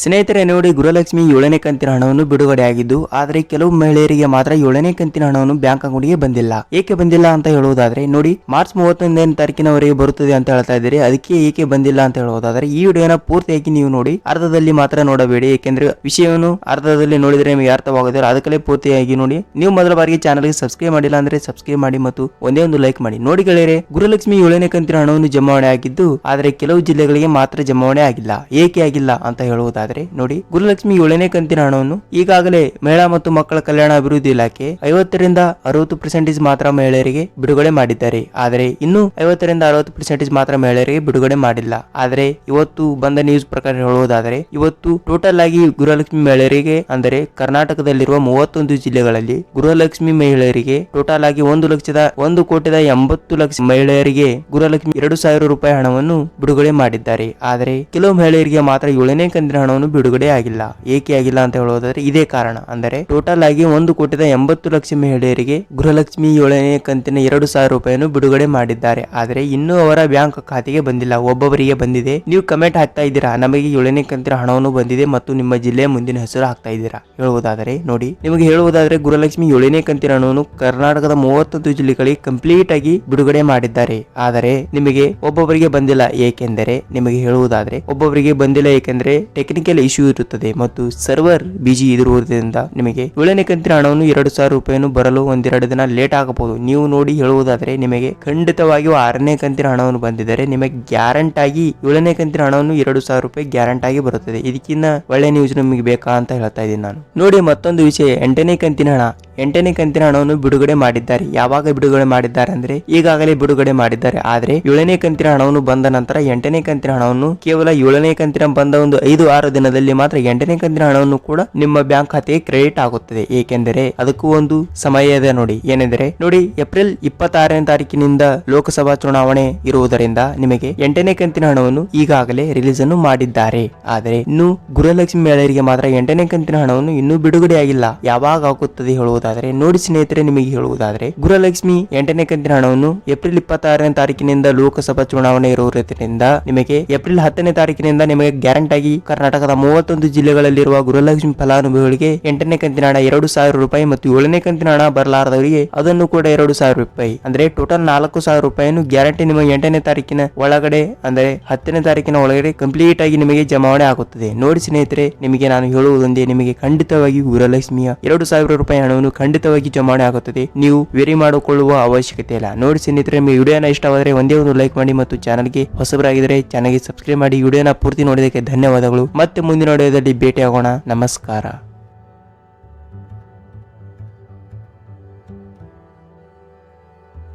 ಸ್ನೇಹಿತರೆ, ನೋಡಿ ಗೃಹಲಕ್ಷ್ಮಿ ಏಳನೇ ಕಂತಿನ ಹಣವನ್ನು ಬಿಡುಗಡೆಯಾಗಿದ್ದು, ಆದರೆ ಕೆಲವು ಮಹಿಳೆಯರಿಗೆ ಮಾತ್ರ ಏಳನೇ ಕಂತಿನ ಹಣವನ್ನು ಬ್ಯಾಂಕ್ ಅಕೌಂಟ್ಗೆ ಬಂದಿಲ್ಲ. ಏಕೆ ಬಂದಿಲ್ಲ ಅಂತ ಹೇಳುವುದಾದ್ರೆ, ನೋಡಿ, ಮಾರ್ಚ್ ಮೂವತ್ತೊಂದನೇ ತಾರೀಕಿನವರೆಗೆ ಬರುತ್ತದೆ ಅಂತ ಹೇಳ್ತಾ ಇದ್ದೀರಿ. ಅದಕ್ಕೆ ಏಕೆ ಬಂದಿಲ್ಲ ಅಂತ ಹೇಳುವುದಾದ್ರೆ, ಈ ವಿಡಿಯೋನ ಪೂರ್ತಿಯಾಗಿ ನೀವು ನೋಡಿ, ಅರ್ಧದಲ್ಲಿ ಮಾತ್ರ ನೋಡಬೇಡಿ. ಏಕೆಂದ್ರೆ, ವಿಷಯವನ್ನು ಅರ್ಧದಲ್ಲಿ ನೋಡಿದ್ರೆ ನಿಮಗೆ ಅರ್ಥವಾಗುದಿಲ್ಲ ಅದಕ್ಕಲ್ಲೇ ಪೂರ್ತಿಯಾಗಿ ನೋಡಿ. ನೀವು ಮೊದಲ ಬಾರಿಗೆ ಚಾನಲ್ಗೆ ಸಬ್ಸ್ಕ್ರೈಬ್ ಮಾಡಿಲ್ಲ ಅಂದ್ರೆ ಸಬ್ಸ್ಕ್ರೈಬ್ ಮಾಡಿ ಮತ್ತು ಒಂದೇ ಒಂದು ಲೈಕ್ ಮಾಡಿ. ನೋಡಿ ಗೆಳೆಯರೆ ಗೃಹಲಕ್ಷ್ಮಿ ಏಳನೇ ಕಂತಿನ ಹಣವನ್ನು ಜಮಾವಣೆ ಆಗಿದ್ದು, ಆದರೆ ಕೆಲವು ಜಿಲ್ಲೆಗಳಿಗೆ ಮಾತ್ರ ಜಮಾವಣೆ ಆಗಿಲ್ಲ. ಏಕೆ ಆಗಿಲ್ಲ ಅಂತ ಹೇಳುವುದಾದ್ರೆ ನೋಡಿ, ಗುರುಲಕ್ಷ್ಮಿ ಏಳನೇ ಕಂತಿನ ಹಣವನ್ನು ಈಗಾಗಲೇ ಮಹಿಳಾ ಮತ್ತು ಮಕ್ಕಳ ಕಲ್ಯಾಣ ಅಭಿವೃದ್ಧಿ ಇಲಾಖೆ ಐವತ್ತರಿಂದ ಅರವತ್ತು ಪರ್ಸೆಂಟೇಜ್ ಮಾತ್ರ ಮಹಿಳೆಯರಿಗೆ ಬಿಡುಗಡೆ ಮಾಡಿದ್ದಾರೆ. ಆದರೆ ಇನ್ನು ಐವತ್ತರಿಂದ ಅರವತ್ತು ಪರ್ಸೆಂಟೇಜ್ ಮಾತ್ರ ಮಹಿಳೆಯರಿಗೆ ಬಿಡುಗಡೆ ಮಾಡಿಲ್ಲ. ಆದರೆ ಇವತ್ತು ಬಂದ ನ್ಯೂಸ್ ಪ್ರಕಾರ ಹೇಳುವುದಾದರೆ, ಇವತ್ತು ಟೋಟಲ್ ಆಗಿ ಗೃಹಲಕ್ಷ್ಮಿ ಮಹಿಳೆಯರಿಗೆ, ಅಂದರೆ ಕರ್ನಾಟಕದಲ್ಲಿರುವ ಮೂವತ್ತೊಂದು ಜಿಲ್ಲೆಗಳಲ್ಲಿ ಗೃಹಲಕ್ಷ್ಮಿ ಮಹಿಳೆಯರಿಗೆ ಟೋಟಲ್ ಆಗಿ ಒಂದು ಲಕ್ಷದ, ಒಂದು ಕೋಟಿದ ಎಂಬತ್ತು ಲಕ್ಷ ಮಹಿಳೆಯರಿಗೆ ಗೃಹಲಕ್ಷ್ಮಿ ಎರಡು ಸಾವಿರ ರೂಪಾಯಿ ಹಣವನ್ನು ಬಿಡುಗಡೆ ಮಾಡಿದ್ದಾರೆ. ಆದರೆ ಕೆಲವು ಮಹಿಳೆಯರಿಗೆ ಮಾತ್ರ ಏಳನೇ ಕಂತಿನ ಹಣವನ್ನು ಬಿಡುಗಡೆ ಆಗಿಲ್ಲ. ಏಕೆ ಆಗಿಲ್ಲ ಅಂತ ಹೇಳುವುದಾದ್ರೆ ಇದೇ ಕಾರಣ. ಅಂದರೆ ಟೋಟಲ್ ಆಗಿ ಒಂದು ಕೋಟಿದ ಎಂಬತ್ತು ಲಕ್ಷ ಮಹಿಳೆಯರಿಗೆ ಗೃಹಲಕ್ಷ್ಮಿ ಏಳನೇ ಕಂತಿನ ಎರಡು ಸಾವಿರ ರೂಪಾಯಿಯನ್ನು ಬಿಡುಗಡೆ ಮಾಡಿದ್ದಾರೆ. ಆದರೆ ಇನ್ನೂ ಅವರ ಬ್ಯಾಂಕ್ ಖಾತೆಗೆ ಬಂದಿಲ್ಲ. ಒಬ್ಬೊಬ್ಬರಿಗೆ ಬಂದಿದೆ. ನೀವು ಕಮೆಂಟ್ ಹಾಕ್ತಾ ಇದ್ದೀರಾ? ನಮಗೆ ಏಳನೇ ಕಂತಿನ ಹಣವನ್ನು ಬಂದಿದೆ ಮತ್ತು ನಿಮ್ಮ ಜಿಲ್ಲೆಯ ಮುಂದಿನ ಹೆಸರು ಹಾಕ್ತಾ ಇದ್ದೀರಾ? ಹೇಳುವುದಾದರೆ ನೋಡಿ. ನಿಮಗೆ ಹೇಳುವುದಾದರೆ ಗೃಹಲಕ್ಷ್ಮಿ ಏಳನೇ ಕಂತಿನ ಹಣವನ್ನು ಕರ್ನಾಟಕದ ಮೂವತ್ತೊಂದು ಜಿಲ್ಲೆಗಳಿಗೆ ಕಂಪ್ಲೀಟ್ ಆಗಿ ಬಿಡುಗಡೆ ಮಾಡಿದ್ದಾರೆ. ಆದರೆ ನಿಮಗೆ ಒಬ್ಬೊಬ್ಬರಿಗೆ ಬಂದಿಲ್ಲ. ಏಕೆಂದರೆ ನಿಮಗೆ ಹೇಳುವುದಾದ್ರೆ ಒಬ್ಬೊಬ್ಬರಿಗೆ ಬಂದಿಲ್ಲ. ಏಕೆಂದರೆ ಟೆಕ್ನಿಕಲ್ ಇಶ್ಯೂ ಇರುತ್ತದೆ ಮತ್ತು ಸರ್ವರ್ ಬಿಜಿ ಇರುವುದರಿಂದ ನಿಮಗೆ ಏಳನೇ ಕಂತಿನ ಹಣವನ್ನು ಎರಡು ಸಾವಿರ ರೂಪಾಯಿಯನ್ನು ಬರಲು ಒಂದೆರಡು ದಿನ ಲೇಟ್ ಆಗಬಹುದು. ನೀವು ನೋಡಿ ಹೇಳುವುದಾದರೆ ನಿಮಗೆ ಖಂಡಿತವಾಗಿಯೂ ಆರನೇ ಕಂತಿನ ಹಣವನ್ನು ಬಂದಿದ್ದರೆ ನಿಮಗೆ ಗ್ಯಾರಂಟ್ ಆಗಿ ಏಳನೇ ಕಂತಿನ ಹಣವನ್ನು ಎರಡು ಸಾವಿರ ರೂಪಾಯಿ ಗ್ಯಾರಂಟ್ ಆಗಿ ಬರುತ್ತದೆ. ಇದಕ್ಕಿಂತ ಒಳ್ಳೆ ನ್ಯೂಸ್ ನಿಮಗೆ ಬೇಕಾ ಅಂತ ಹೇಳ್ತಾ ಇದ್ದೀನಿ ನಾನು. ನೋಡಿ ಮತ್ತೊಂದು ವಿಷಯ, ಎಂಟನೇ ಕಂತಿನ ಹಣ. ಎಂಟನೇ ಕಂತಿನ ಹಣವನ್ನು ಬಿಡುಗಡೆ ಮಾಡಿದ್ದಾರೆ. ಯಾವಾಗ ಬಿಡುಗಡೆ ಮಾಡಿದ್ದಾರೆ ಅಂದ್ರೆ ಈಗಾಗಲೇ ಬಿಡುಗಡೆ ಮಾಡಿದ್ದಾರೆ. ಆದ್ರೆ ಏಳನೇ ಕಂತಿನ ಹಣವನ್ನು ಬಂದ ನಂತರ ಎಂಟನೇ ಕಂತಿನ ಹಣವನ್ನು ಕೇವಲ ಏಳನೇ ಕಂತಿನ ಬಂದ ಒಂದು ಐದು ಆರು ದಿನದಲ್ಲಿ ಮಾತ್ರ ಎಂಟನೇ ಕಂತಿನ ಹಣವನ್ನು ಕೂಡ ನಿಮ್ಮ ಬ್ಯಾಂಕ್ ಖಾತೆಗೆ ಕ್ರೆಡಿಟ್ ಆಗುತ್ತದೆ. ಏಕೆಂದರೆ ಅದಕ್ಕೂ ಒಂದು ಸಮಯ ಇದೆ ನೋಡಿ. ಏನೆಂದರೆ ನೋಡಿ, ಏಪ್ರಿಲ್ ಇಪ್ಪತ್ತಾರನೇ ತಾರೀಕಿನಿಂದ ಲೋಕಸಭಾ ಚುನಾವಣೆ ಇರುವುದರಿಂದ ನಿಮಗೆ ಎಂಟನೇ ಕಂತಿನ ಹಣವನ್ನು ಈಗಾಗಲೇ ರಿಲೀಸ್ ಅನ್ನು ಮಾಡಿದ್ದಾರೆ. ಆದರೆ ಇನ್ನು ಗೃಹಲಕ್ಷ್ಮಿ ಮೇಳರಿಗೆ ಮಾತ್ರ ಎಂಟನೇ ಕಂತಿನ ಹಣವನ್ನು ಇನ್ನೂ ಬಿಡುಗಡೆಯಾಗಿಲ್ಲ. ಯಾವಾಗ ಆಗುತ್ತದೆ ಹೇಳುವುದಾದರೆ, ನೋಡಿ ಸ್ನೇಹಿತರೆ, ನಿಮಗೆ ಹೇಳುವುದಾದರೆ ಗುರುಲಕ್ಷ್ಮಿ ಎಂಟನೇ ಕಂತಿನ ಹಣವನ್ನು ಏಪ್ರಿಲ್ ಇಪ್ಪತ್ತಾರನೇ ತಾರೀಕಿನಿಂದ ಲೋಕಸಭಾ ಚುನಾವಣೆ ಇರುವುದರಿಂದ ನಿಮಗೆ ಏಪ್ರಿಲ್ ಹತ್ತನೇ ತಾರೀಕಿನಿಂದ ನಿಮಗೆ ಗ್ಯಾರಂಟ್ ಆಗಿ ಕರ್ನಾಟಕದ ಮೂವತ್ತೊಂದು ಜಿಲ್ಲೆಗಳಲ್ಲಿರುವ ಗೃಹಲಕ್ಷ್ಮಿ ಫಲಾನುಭವಿಗಳಿಗೆ ಎಂಟನೇ ಕಂತಿನ ಹಣ ಎರಡು ಸಾವಿರ ರೂಪಾಯಿ ಮತ್ತು ಏಳನೇ ಕಂತಿನ ಹಣ ಬರಲಾರದವರಿಗೆ ಅದನ್ನು ಕೂಡ ಎರಡು ಸಾವಿರ ರೂಪಾಯಿ. ಅಂದ್ರೆ ಟೋಟಲ್ ನಾಲ್ಕು ಸಾವಿರ ರೂಪಾಯಿಯನ್ನು ಗ್ಯಾರಂಟಿ ನಿಮಗೆ ಎಂಟನೇ ತಾರೀಕಿನ ಒಳಗಡೆ, ಅಂದ್ರೆ ಹತ್ತನೇ ತಾರೀಕಿನ ಒಳಗಡೆ ಕಂಪ್ಲೀಟ್ ಆಗಿ ನಿಮಗೆ ಜಮಾವಣೆ ಆಗುತ್ತದೆ. ನೋಡಿ ಸ್ನೇಹಿತರೆ, ನಿಮಗೆ ನಾನು ಹೇಳುವುದೊಂದೇ ನಿಮಗೆ ಖಂಡಿತವಾಗಿ ಗೃಹಲಕ್ಷ್ಮಿಯ ಎರಡು ಸಾವಿರ ರೂಪಾಯಿ ಹಣವನ್ನು ಖಂಡಿತವಾಗಿ ಜಮಾವಣೆ ಆಗುತ್ತದೆ. ನೀವು ವೆರಿ ಮಾಡಿಕೊಳ್ಳುವ ಅವಶ್ಯಕತೆ ಇಲ್ಲ. ನೋಡಿ ಸ್ನೇಹಿತರೆ ನಿಮಗೆ ವಿಡಿಯೋನ ಇಷ್ಟವಾದರೆ ಒಂದೇ ಒಂದು ಲೈಕ್ ಮಾಡಿ ಮತ್ತು ಚಾನಲ್ಗೆ ಹೊಸಬರಾಗಿದ್ದರೆ ಚಾನಲ್ಗೆ ಸಬ್ಸ್ಕ್ರೈಬ್ ಮಾಡಿ. ವಿಡಿಯೋನ ಪೂರ್ತಿ ನೋಡಿದಕ್ಕೆ ಧನ್ಯವಾದಗಳು. ಮತ್ತೆ ಮುಂದಿನ ವಿಡಿಯೋದಲ್ಲಿ ಭೇಟಿಯಾಗೋಣ. ನಮಸ್ಕಾರ.